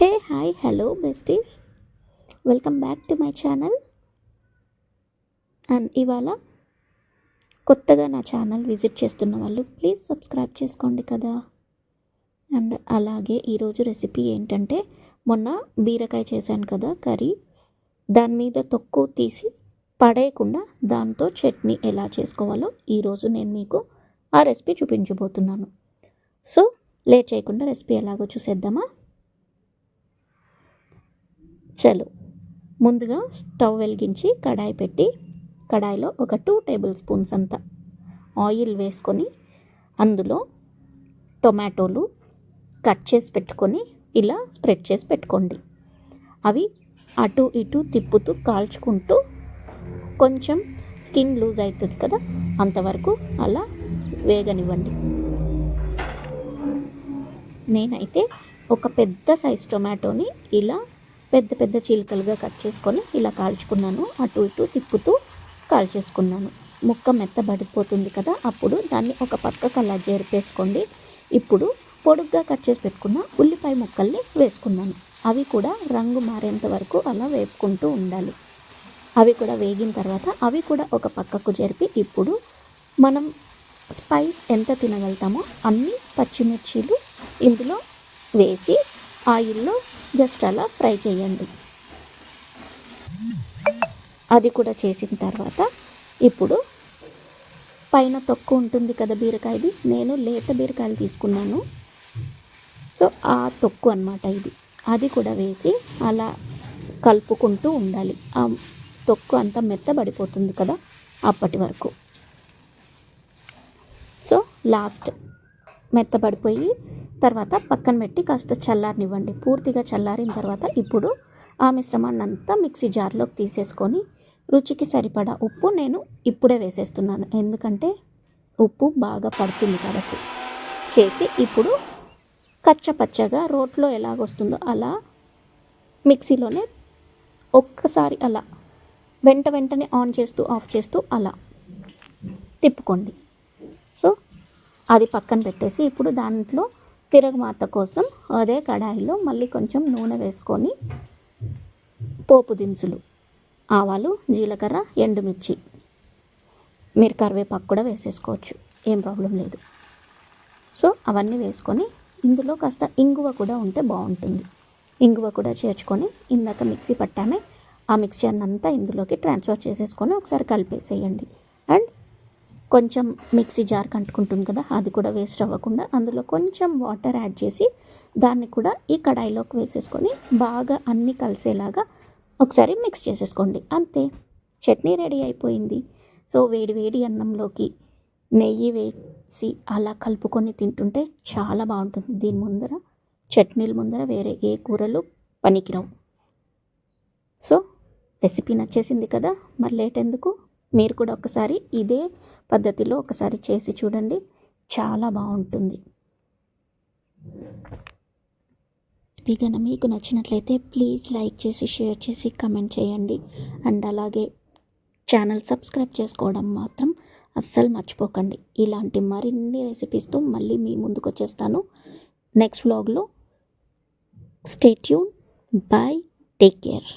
Hey hi hello besties. Welcome back to my channel. And ఇవాళ కొత్తగా నా channel visit చేస్తున్న వాళ్ళు ప్లీజ్ సబ్స్క్రైబ్ చేసుకోండి కదా. అండ్ అలాగే ఈరోజు రెసిపీ ఏంటంటే మొన్న బీరకాయ చేశాను కదా కర్రీ. దాని మీద తొక్కు తీసి పడేయకుండా దాంతో చట్నీ ఎలా చేసుకోవాలో ఈరోజు నేను మీకు ఆ రెసిపీ చూపించబోతున్నాను. సో లేట్ చేయకుండా రెసిపీ ఎలాగో చూసేద్దామా? చలో. ముందుగా స్టవ్ వెలిగించి కడాయి పెట్టి కడాయిలో ఒక టూ టేబుల్ స్పూన్స్ అంత ఆయిల్ వేసుకొని అందులో టొమాటోలు కట్ చేసి పెట్టుకొని ఇలా స్ప్రెడ్ చేసి పెట్టుకోండి. అవి అటు ఇటు తిప్పుతూ కాల్చుకుంటూ కొంచెం స్కిన్ లూజ్ అవుతుంది కదా అంతవరకు అలా వేగనివ్వండి. నేనైతే ఒక పెద్ద సైజ్ టొమాటోని ఇలా పెద్ద పెద్ద చీలికలుగా కట్ చేసుకొని ఇలా కాల్చుకున్నాను. అటు ఇటు తిప్పుతూ కాల్చేసుకున్నాను. ముక్క మెత్తబడిపోతుంది కదా అప్పుడు దాన్ని ఒక పక్కకు అలా జరిపేసుకోండి. ఇప్పుడు పొడుగ్గా కట్ చేసి పెట్టుకున్న ఉల్లిపాయ ముక్కల్ని వేసుకున్నాను. అవి కూడా రంగు మారేంత వరకు అలా వేపుకుంటూ ఉండాలి. అవి కూడా వేగిన తర్వాత అవి కూడా ఒక పక్కకు జరిపి ఇప్పుడు మనం స్పైస్ ఎంత తినగలుగుతామో అన్ని పచ్చిమిర్చీలు ఇందులో వేసి ఆయిల్లో జస్ట్ అలా ఫ్రై చేయండి. అది కూడా చేసిన తర్వాత ఇప్పుడు పైన తొక్కు ఉంటుంది కదా బీరకాయది నేను లేత బీరకాయలు తీసుకున్నాను. సో ఆ తొక్కు అనమాట ఇది. అది కూడా వేసి అలా కలుపుకుంటూ ఉండాలి. ఆ తొక్కు అంతా మెత్తబడిపోతుంది కదా అప్పటి వరకు. సో లాస్ట్ మెత్తబడిపోయి తర్వాత పక్కన పెట్టి కాస్త చల్లారనివ్వండి. పూర్తిగా చల్లారిన తర్వాత ఇప్పుడు ఆ మిశ్రమాన్ని అంతా మిక్సీ జార్లోకి తీసేసుకొని రుచికి సరిపడా ఉప్పు నేను ఇప్పుడే వేసేస్తున్నాను. ఎందుకంటే ఉప్పు బాగా పడుతుంది కాబట్టి. చేసి ఇప్పుడు కచ్చపచ్చగా రోట్లో ఎలాగొస్తుందో అలా మిక్సీలోనే ఒక్కసారి అలా వెంట వెంటనే ఆన్ చేస్తూ ఆఫ్ చేస్తూ అలా తిప్పుకోండి. సో అది పక్కన పెట్టేసి ఇప్పుడు దాంట్లో తిరగమాత కోసం అదే కడాయిలో మళ్ళీ కొంచెం నూనె వేసుకొని పోపు దినుసులు ఆవాలు జీలకర్ర ఎండుమిర్చి మీరు కరివేపాకు కూడా వేసేసుకోవచ్చు. ఏం ప్రాబ్లం లేదు. సో అవన్నీ వేసుకొని ఇందులో కాస్త ఇంగువ కూడా ఉంటే బాగుంటుంది. ఇంగువ కూడా చేర్చుకొని ఇందాక మిక్సీ పట్టామే ఆ మిక్చర్ అంతా ఇందులోకి ట్రాన్స్ఫర్ చేసేసుకొని ఒకసారి కలిపేసేయండి. అండ్ కొంచెం మిక్సీ జార్ కంటుకుంటుంది కదా అది కూడా వేస్ట్ అవ్వకుండా అందులో కొంచెం వాటర్ యాడ్ చేసి దాన్ని కూడా ఈ కడాయిలోకి వేసేసుకొని బాగా అన్నీ కలిసేలాగా ఒకసారి మిక్స్ చేసేసుకోండి. అంతే చట్నీ రెడీ అయిపోయింది. సో వేడి వేడి అన్నంలోకి నెయ్యి వేసి అలా కలుపుకొని తింటుంటే చాలా బాగుంటుంది. దీని ముందర చట్నీల ముందర వేరే ఏ కూరలు పనికిరావు. సో రెసిపీ నచ్చేసింది కదా మరి లేట్ ఎందుకు? మీరు కూడా ఒకసారి ఇదే పద్ధతిలో ఒకసారి చేసి చూడండి. చాలా బాగుంటుంది. కనుక మీకు నచ్చినట్లయితే ప్లీజ్ లైక్ చేసి షేర్ చేసి కమెంట్ చేయండి. అండ్ అలాగే ఛానల్ సబ్స్క్రైబ్ చేసుకోవడం మాత్రం అస్సలు మర్చిపోకండి. ఇలాంటి మరిన్ని రెసిపీస్తో మళ్ళీ మీ ముందుకు వచ్చేస్తాను. నెక్స్ట్ వ్లాగ్లో స్టేట్యూన్ బాయ్ టేక్ కేర్